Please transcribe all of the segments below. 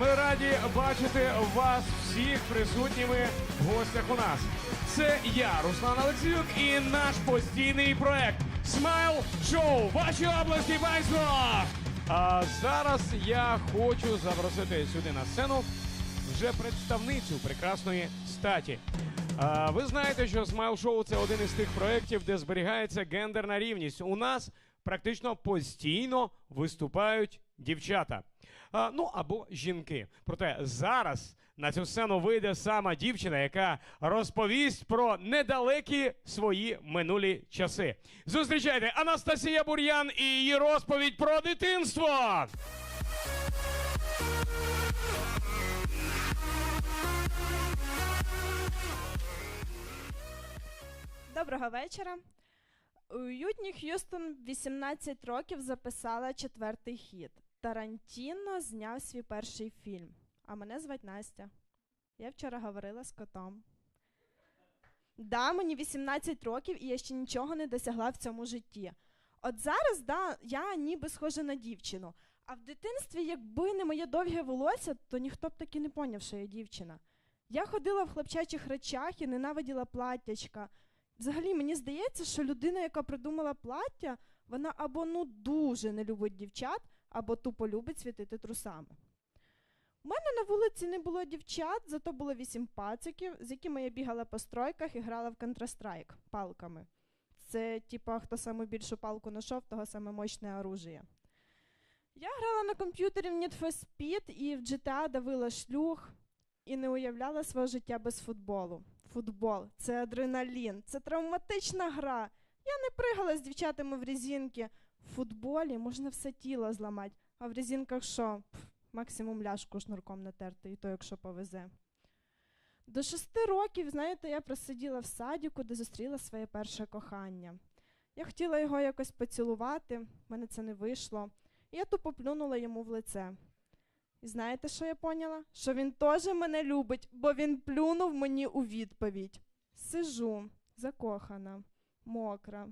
Ми раді бачити вас всіх присутніми в гостях у нас. Це я, Руслан Олексіюк, і наш постійний проект Смайл Шоу. Ваші області панство! А зараз я хочу запросити сюди на сцену вже представницю прекрасної статі. А, ви знаєте, що Смайл Шоу це один із тих проєктів, де зберігається гендерна рівність. У нас практично постійно виступають дівчата. А, ну або жінки. Проте зараз на цю сцену вийде сама дівчина, яка розповість про недалекі свої минулі часи. Зустрічайте Анастасія Бур'ян і її розповідь про дитинство. Доброго вечора. Уютні Х'юстон 18 років записала четвертий хіт. Тарантіно зняв свій перший фільм. А мене звать Настя. Я вчора говорила з котом. Да, мені 18 років і я ще нічого не досягла в цьому житті. От зараз, да, я ніби схожа на дівчину. А в дитинстві, якби не моє довге волосся, то ніхто б таки не поняв, що я дівчина. Я ходила в хлопчачих речах і ненавиділа платтячка. Взагалі, мені здається, що людина, яка придумала плаття, вона або ну дуже не любить дівчат, або тупо любить світити трусами. У мене на вулиці не було дівчат, зато було вісім пациків, з якими я бігала по стройках і грала в Counter-Strike палками. Це, типа, хто саме більшу палку знайшов, того саме мощне оружие. Я грала на комп'ютері в Need for Speed і в GTA давила шлюх і не уявляла свого життя без футболу. Футбол це адреналін, це травматична гра. Я не пригала з дівчатами в резинки. В футболі можна все тіло зламати, а в резинках що? Пф, максимум ляшку шнурком натерти, і то, якщо повезе. До шести років, знаєте, я просиділа в садіку, де зустріла своє перше кохання. Я хотіла його якось поцілувати, в мене це не вийшло. І я тупо плюнула йому в лице. І знаєте, що я поняла? Що він теж мене любить, бо він плюнув мені у відповідь. Сижу, закохана, мокра.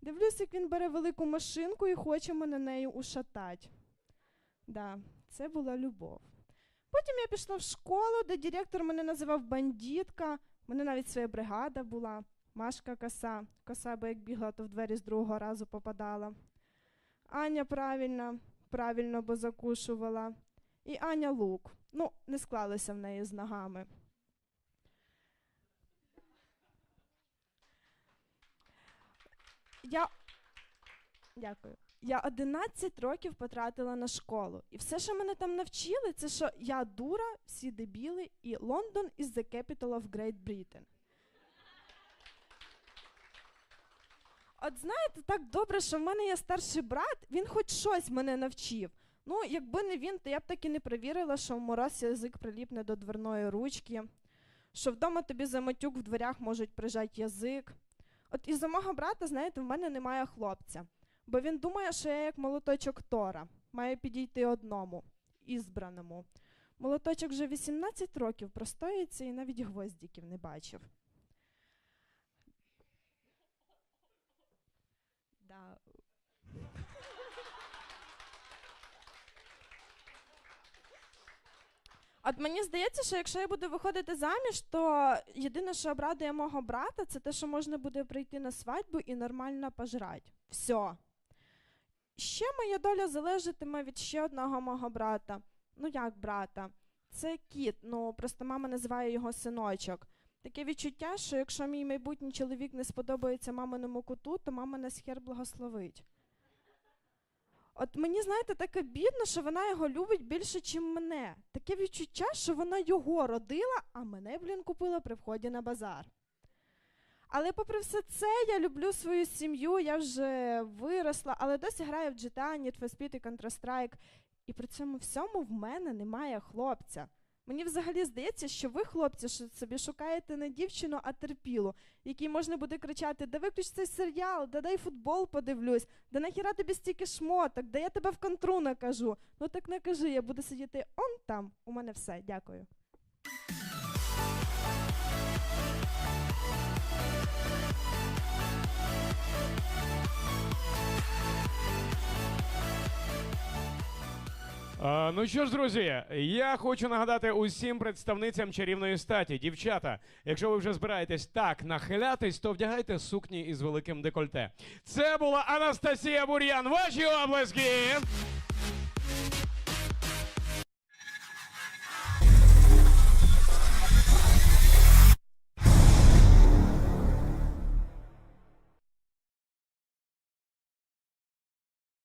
Дивлюсь, як він бере велику машинку і хоче мене нею ушатати. Да, це була любов. Потім я пішла в школу, де директор мене називав бандітка. Мене навіть своя бригада була. Машка коса. Коса, бо як бігла, то в двері з другого разу попадала. Аня правильно, правильно, бо закушувала. І Аня лук. Ну, не склалося в неї з ногами. Я... Дякую. Я 11 років потратила на школу. І все, що мене там навчили, це що я дура, всі дебіли, і Лондон is the capital of Great Britain. От знаєте, так добре, що в мене є старший брат, він хоч щось мене навчив. Ну, якби не він, то я б так і не перевірила, що в мороз язик приліпне до дверної ручки, що вдома тобі за матюк в дверях можуть прижати язик. От із-за мого брата, знаєте, в мене немає хлопця, бо він думає, що я як молоточок Тора, маю підійти одному, ізбраному. Молоточок вже 18 років простоїться і навіть гвоздіків не бачив. Да. От мені здається, що якщо я буду виходити заміж, то єдине, що обрадує мого брата, це те, що можна буде прийти на свадьбу і нормально пожрати. Все. Ще моя доля залежатиме від ще одного мого брата. Ну як брата? Це кіт, ну просто мама називає його синочок. Таке відчуття, що якщо мій майбутній чоловік не сподобається маминому куту, то мама нас хер благословить. От мені, знаєте, таке бідно, що вона його любить більше, ніж мене. Таке відчуття, що вона його родила, а мене, блін, купила при вході на базар. Але попри все це, я люблю свою сім'ю, я вже виросла, але досі граю в GTA, Need for Speed і Counter-Strike. І при цьому всьому в мене немає хлопця. Мені взагалі здається, що ви, хлопці, собі шукаєте не дівчину, а терпілу, якій можна буде кричати: да виключ цей серіал, да дай футбол подивлюсь, да нахіра тобі стільки шмоток, да я тебе в контру накажу. Ну так не кажи, я буду сидіти он там. У мене все. Дякую. Ну що ж, друзі, я хочу нагадати усім представницям чарівної статі, дівчата, якщо ви вже збираєтесь так нахилятись, то вдягайте сукні із великим декольте. Це була Анастасія Бур'ян. Ваші облески!